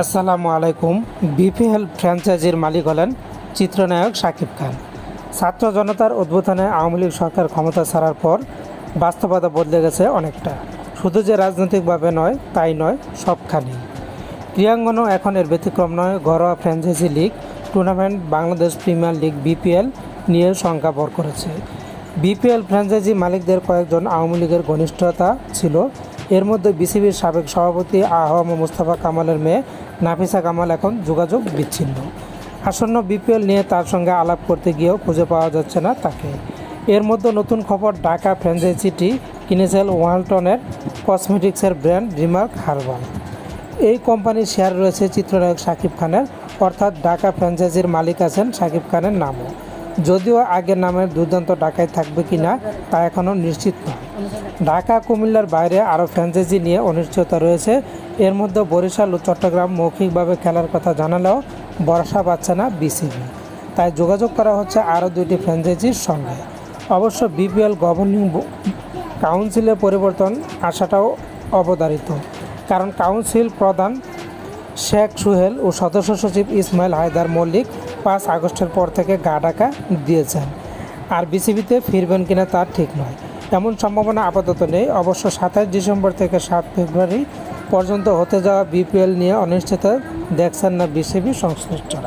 আসসালামু আলাইকুম। বিপিএল ফ্র্যাঞ্চাইজির মালিক হলেন চিত্রনায়ক শাকিব খান। ছাত্র জনতার উদ্বোধনে আওয়ামী লীগ সরকার ক্ষমতা ছাড়ার পর বাস্তবতা বদলে গেছে অনেকটা। শুধু যে রাজনৈতিকভাবে নয়, তাই নয় সবখানেই ক্রীড়াঙ্গনও এখন এর ব্যতিক্রম নয়। ঘরোয়া franchise league, tournament, Bangladesh premier league, BPL নিয়ে সংখ্যা ভর করেছে। বিপিএল ফ্র্যাঞ্চাইজি মালিকদের কয়েকজন আওয়ামী লীগের ঘনিষ্ঠতা ছিল এর মধ্যে বিসিবির সাবেক সভাপতি আহম মুস্তাফা কামালের মেয়ে নাফিসা কামাল এখন যোগাযোগ বিচ্ছিন্ন। আসন্ন বিপিএল নিয়ে তার সঙ্গে আলাপ করতে গিয়েও খুঁজে পাওয়া যাচ্ছে না তাকে। এর মধ্যে নতুন খবর ঢাকা ফ্র্যাঞ্চাইজিটি কিনেছেন ওয়ালটনের কসমেটিক্সের ব্র্যান্ড রিমার্ক হার্বাল। এই কোম্পানির শেয়ার রয়েছে চিত্রনায়ক শাকিব খানের, অর্থাৎ ঢাকা ফ্র্যাঞ্চাইজির মালিক আছেন শাকিব খানের নামও। যদিও আগের নামের দুর্দান্ত ঢাকায় থাকবে কি না তা এখনও নিশ্চিত নয়। ঢাকা, কুমিল্লার বাইরে আরও ফ্র্যাঞ্চাইজি নিয়ে অনিশ্চয়তা রয়েছে। এর মধ্যে বরিশাল ও চট্টগ্রাম মৌখিকভাবে খেলার কথা জানালেও ভরসা পাচ্ছে না বিসিবি। তাই যোগাযোগ করা হচ্ছে আরও দুইটি ফ্র্যাঞ্চাইজির সঙ্গে। অবশ্য বিপিএল গভর্নিং কাউন্সিলের পরিবর্তন আসাটাও অবধারিত। কারণ কাউন্সিল প্রধান শেখ সুহেল ও সদস্য সচিব ইসমাইল হায়দার মল্লিক পাঁচ আগস্টের পর থেকে গা ডাকা দিয়েছেন। আর বিসিবিতে ফিরবেন কিনা তার ঠিক নয়। এমন সম্ভাবনা আপাতত নেই। অবশ্য সাতাশ ডিসেম্বর থেকে সাত ফেব্রুয়ারি পর্যন্ত হতে যাওয়া বিপিএল নিয়ে অনিশ্চিত দেখছেন না বিসিবি সংশ্লিষ্টরা।